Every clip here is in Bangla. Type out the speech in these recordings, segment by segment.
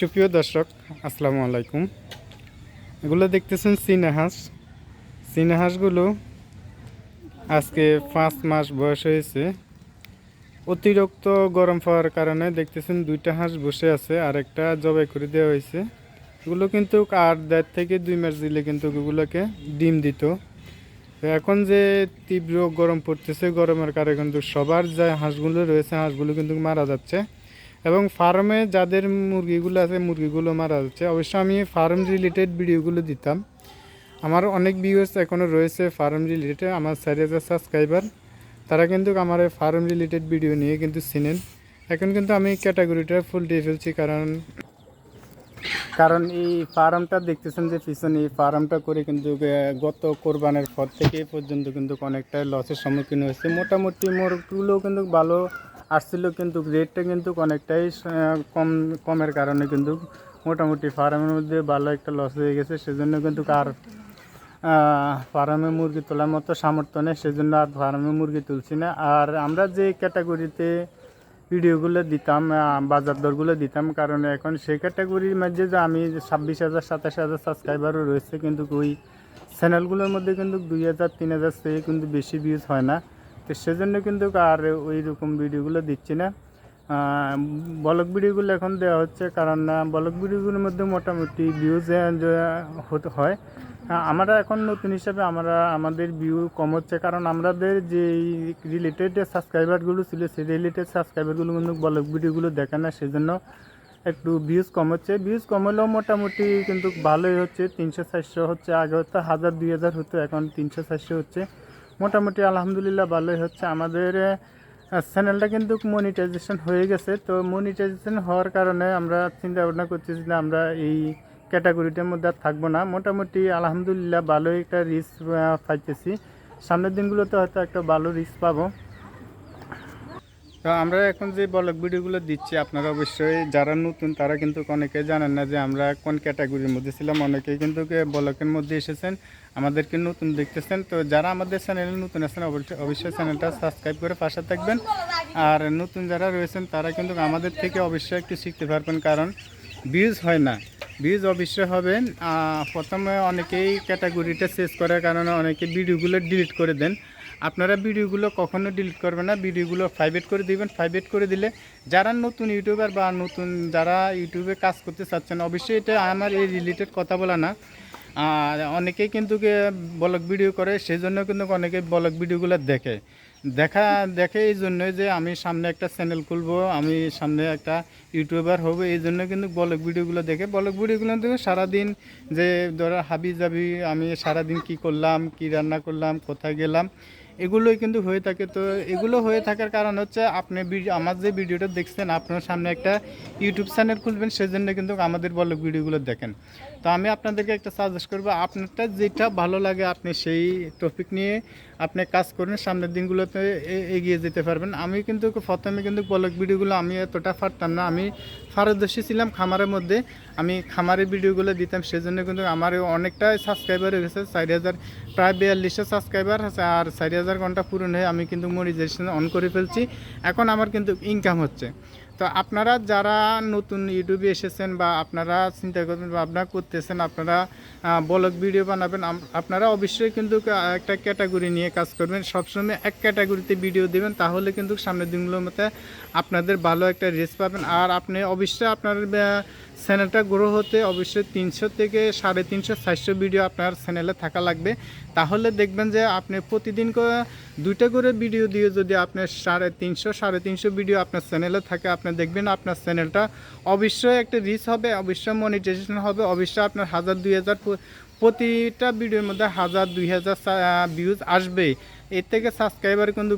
সুপ্রিয় দর্শক, আসসালামু আলাইকুম। এগুলো দেখতেছেন চীনা হাঁস চীনা হাঁসগুলো আজকে পাঁচ মাস বয়স হয়েছে। অতিরিক্ত গরম পাওয়ার কারণে দেখতেছেন দুইটা হাঁস বসে আছে আর একটা জবাই করে দেওয়া হয়েছে। এগুলো কিন্তু আট দেড় থেকে দুই মাস দিলে কিন্তু এগুলোকে ডিম দিত। এখন যে তীব্র গরম পড়তেছে, গরমের কারণে কিন্তু সবার যে হাঁসগুলো রয়েছে, হাঁসগুলো কিন্তু মারা যাচ্ছে। এবং ফার্মে যাদের মুরগিগুলো আছে, মুরগিগুলো মারা যাচ্ছে, অবশ্য আমি ফার্ম রিলেটেড ভিডিওগুলো দিতাম। আমার অনেক ভিউস এখনও রয়েছে ফার্ম রিলেটেড আমার চার হাজার সাবস্ক্রাইবার তারা কিন্তু আমার ফার্ম রিলেটেড ভিডিও নিয়ে কিন্তু চিনেন। এখন কিন্তু আমি ক্যাটাগরিটা ফুল দিয়ে ফেলছি কারণ কারণ এই ফার্মটা দেখতেছেন যে পিছনে এই ফার্মটা করে কিন্তু গত কোরবানের পর থেকে পর্যন্ত কিন্তু অনেকটাই লসের সম্মুখীন হয়েছে। মোটামুটি মোরগগুলোও কিন্তু ভালো আসছিল কিন্তু রেটটা কিন্তু অনেকটাই কম, কমের কারণে কিন্তু মোটামুটি ফার্মের মধ্যে ভালো একটা লস হয়ে গেছে। সেজন্য কিন্তু আর ফার্মে মুরগি তোলার মতো সামর্থ্য নেই, সেজন্য আর ফার্মে মুরগি তুলছি না। আর আমরা যে ক্যাটাগরিতে ভিডিওগুলো দিতাম বাজার দরগুলো দিতাম, কারণ এখন সেই ক্যাটাগরির মধ্যে যে আমি ছাব্বিশ হাজার, সাতাশ হাজার সাবস্ক্রাইবারও রয়েছে, কিন্তু ওই চ্যানেলগুলোর মধ্যে কিন্তু দুই হাজার, তিন হাজার থেকে কিন্তু বেশি ভিউজ হয় না। তো সেজন্য কিন্তু আর ওই রকম ভিডিওগুলো দিচ্ছি না। ব্লগ ভিডিওগুলো এখন দেওয়া হচ্ছে কারণ ব্লগ ভিডিওগুলোর মধ্যে মোটামুটি ভিউজ হতে, হয়। আমরা এখন নতুন হিসাবে আমরা, আমাদের ভিউ কম হচ্ছে কারণ আমাদের যে রিলেটেড সাবস্ক্রাইবারগুলো ছিল, সেই রিলেটেড সাবস্ক্রাইবারগুলো কিন্তু ব্লগ ভিডিওগুলো দেখে না, সেজন্য একটু ভিউজ কম হচ্ছে। ভিউজ কম হলেও মোটামুটি কিন্তু ভালোই হচ্ছে, তিনশো চারশো হচ্ছে, আগে হতো হাজার, দুই হাজার হতো, এখন তিনশো চারশো হচ্ছে। মোটামুটি আলহামদুলিল্লাহ ভালোই হচ্ছে। আমাদের চ্যানেলটা কিন্তু মনিটাইজেশন হয়ে গেছে। তো মনিটাইজেশন হওয়ার কারণে আমরা চিন্তা ভাবনা করছি যে আমরা এই ক্যাটাগরিটার মধ্যে আর থাকব না। মোটামুটি আলহামদুলিল্লাহ ভালোই একটা রিস্ক পাইতেছি। সামনের দিনগুলোতে হয়তো একটা ভালো রিস্ক পাবো। তো আমরা এখন যে ব্লগ ভিডিওগুলো দিচ্ছি, আপনারা অবশ্যই যারা নতুন, তারা কিন্তু অনেকে জানেন না যে আমরা কোন ক্যাটাগরির মধ্যে ছিলাম। অনেকেই কিন্তু ব্লগের মধ্যে এসেছেন, আমাদেরকে নতুন দেখতেছেন। তো যারা আমাদের চ্যানেলে নতুন আছেন, অবশ্যই চ্যানেলটা সাবস্ক্রাইব করে পাশে থাকবেন। আর নতুন যারা রয়েছেন, তারা কিন্তু আমাদের থেকে অবশ্যই একটু শিখতে পারবেন, কারণ ভিউজ হয় না। ভিউজ অবশ্যই হবে। প্রথমে অনেকেই ক্যাটাগরিটা শেষ করার কারণে অনেকে ভিডিওগুলো ডিলিট করে দেন। আপনারা ভিডিওগুলো কখনো ডিলিট করবেন না, ভিডিওগুলো প্রাইভেট করে দিবেন প্রাইভেট করে দিলে যারা নতুন ইউটিউবার বা নতুন যারা ইউটিউবে কাজ করতে চাচ্ছেন, অবশ্যই এটা আমার এই রিলেটেড কথা বলা না। আর অনেকেই কিন্তু ব্লগ ভিডিও করে সেই জন্য কিন্তু অনেকে ব্লগ ভিডিওগুলো দেখে। দেখা, দেখে এই জন্যই যে আমি সামনে একটা চ্যানেল খুলবো, আমি সামনে একটা ইউটিউবার হব, এই জন্য কিন্তু ব্লগ ভিডিওগুলো দেখে। ব্লগ ভিডিওগুলো দেখে সারাদিন যে ধরো হাবি যাবি আমি সারাদিন কি করলাম, কি রান্না করলাম, কোথায় গেলাম এগুলোই কিন্তু হয়ে থাকে। তো এগুলো হয়ে থাকার কারণ হচ্ছে আপনি আমার যে ভিডিওটা দেখছেন, আপনার সামনে একটা ইউটিউব চ্যানেল খুলবেন, সেজন্য কিন্তু আমাদের ব্লগ ভিডিওগুলো দেখেন। তো আমি আপনাদেরকে একটা সাজেস্ট করব, আপনারটা যেটা ভালো লাগে, আপনি সেই টপিক নিয়ে আপনি কাজ করুন, সামনের দিনগুলোতে এগিয়ে যেতে পারবেন। আমি কিন্তু প্রথমে কিন্তু ব্লগ ভিডিওগুলো আমি এতটা পারতাম না, আমি পারদর্শী ছিলাম খামারের মধ্যে, আমি খামারের ভিডিওগুলো দিতাম, সেজন্য কিন্তু আমার অনেকটাই সাবস্ক্রাইবার হয়ে গেছে চারি হাজার, প্রায় বিয়াল্লিশশো সাবস্ক্রাইবার আছে, আর চারি হাজার ঘণ্টা পূরণ হয়ে আমি কিন্তু মনিটাইজেশন অন করে ফেলছি। এখন আমার কিন্তু ইনকাম হচ্ছে। তো আপনারা যারা নতুন ইউটিউবে এসেছেন বা আপনারা চিন্তা করবেন বা আপনারা করতেছেন, আপনারা ব্লগ ভিডিও বানাবেন আপনারা অবশ্যই কিন্তু একটা ক্যাটাগরি নিয়ে কাজ করবেন। সবসময় এক ক্যাটাগরিতে ভিডিও দেবেন, তাহলে কিন্তু সামনের দিনগুলোর মধ্যে আপনাদের ভালো একটা রেস পাবেন। আর আপনি অবশ্যই আপনার চ্যানেলটা গ্রো হতে অবশ্যই তিনশো থেকে সাড়ে তিনশো, চারশো ভিডিও আপনার চ্যানেলে থাকা লাগবে। তাহলে দেখবেন যে আপনি প্রতিদিন দুইটা করে ভিডিও দিয়ে যদি আপনার সাড়ে তিনশো সাড়ে তিনশো ভিডিও আপনার চ্যানেলে থাকে, আপনি দেখবেন আপনার চ্যানেলটা অবশ্যই একটা রিচ হবে, অবশ্যই মনিটাইজেশন হবে, অবশ্যই আপনার হাজার, দুই হাজার, প্রতিটা ভিডিওর মধ্যে হাজার, দুই হাজার ভিউজ আসবেই। এর থেকে সাবস্ক্রাইবার কিন্তু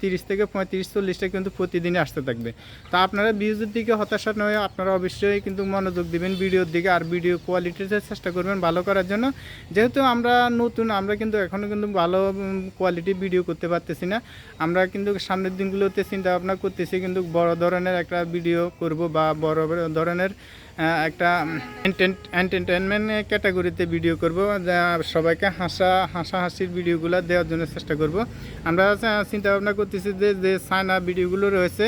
তিরিশ থেকে পঁয়ত্রিশ, চল্লিশটা কিন্তু প্রতিদিনই আসতে থাকবে। তা আপনারা ভিউজের দিকে হতাশা নয়, আপনারা অবশ্যই কিন্তু মনোযোগ দিবেন ভিডিওর দিকে আর ভিডিও কোয়ালিটিতে চেষ্টা করবেন ভালো করার জন্য। যেহেতু আমরা নতুন, আমরা কিন্তু এখনও কিন্তু ভালো কোয়ালিটি ভিডিও করতে পারতেছি না। আমরা কিন্তু সামনের দিনগুলোতে চিন্তা ভাবনা করতেছি, কিন্তু বড় ধরনের একটা ভিডিও করব বা বড় ধরনের একটা এন্টারটেনমেন্ট ক্যাটাগরিতে ভিডিও করব, যা সবাইকে হাসা, হাসাহাসির ভিডিওগুলো দেওয়ার জন্য চেষ্টা করব। আমরা চিন্তা ভাবনা করতেছি যে যে চায়না ভিডিওগুলো রয়েছে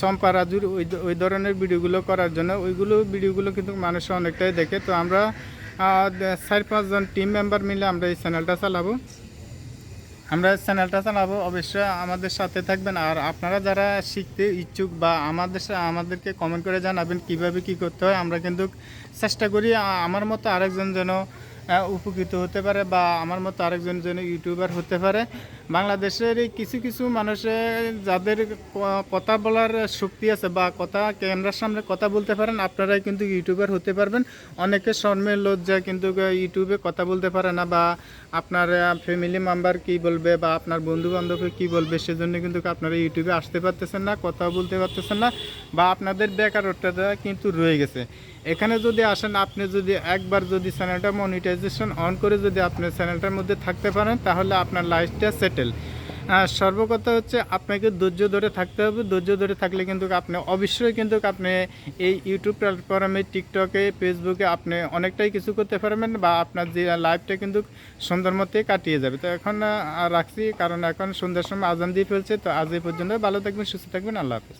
চম্পা রাজুর ওই ওই ধরনের ভিডিওগুলো করার জন্য, ওইগুলো ভিডিওগুলো কিন্তু মানুষ অনেকটাই দেখে। তো আমরা চার পাঁচজন টিম মেম্বার মিলে আমরা এই চ্যানেলটা চালাবো। আমরা চ্যানেলটা চালাবো, অবশ্যই আমাদের সাথে থাকবেন। আর আপনারা যারা শিখতে ইচ্ছুক বা আমাদের আমাদেরকে কমেন্ট করে জানাবেন কীভাবে কি করতে হয়, আমরা কিন্তু চেষ্টা করি আমার মতো আরেকজন যেন উপকৃত হতে পারে বা আমার মতো আরেকজন যেন ইউটিউবার হতে পারে। বাংলাদেশের এই কিছু কিছু মানুষের যাদের কথা বলার শক্তি আছে বা কথা ক্যামেরার সামনে কথা বলতে পারেন, আপনারাই কিন্তু ইউটিউবার হতে পারবেন। অনেকে শর্মের লজ্জা কিন্তু ইউটিউবে কথা বলতে পারে না বা আপনার ফ্যামিলি মেম্বার কি বলবে বা আপনার বন্ধু বান্ধব কি বলবে, সেজন্য কিন্তু আপনারা ইউটিউবে আসতে পারতেছেন না কথা বলতে পারতেছেন না বা আপনাদের বেকারত্বটা কিন্তু রয়ে গেছে। এখানে যদি আসেন, আপনি যদি একবার যদি চ্যানেলটা মনিটাইজেশন অন করে যদি আপনি চ্যানেলটার মধ্যে থাকতে পারেন, তাহলে আপনার লাইফটা সেটেল সর্বকথা হচ্ছে, আপনাকে ধৈর্য ধরে থাকতে হবে। ধৈর্য ধরে থাকলে কিন্তু আপনি, অবশ্যই কিন্তু আপনি এই ইউটিউব প্ল্যাটফর্মে টিকটকে ফেসবুকে আপনি অনেকটাই কিছু করতে পারবেন বা আপনার যে লাইফটা কিন্তু সুন্দর মতে কাটিয়ে যাবে। তো এখন রাখছি, কারণ এখন সন্ধ্যার সময় আজান দিয়ে ফেলছে। তো আজ এই পর্যন্ত ভালো থাকবেন, সুস্থ থাকবেন। আল্লাহ হাফিজ।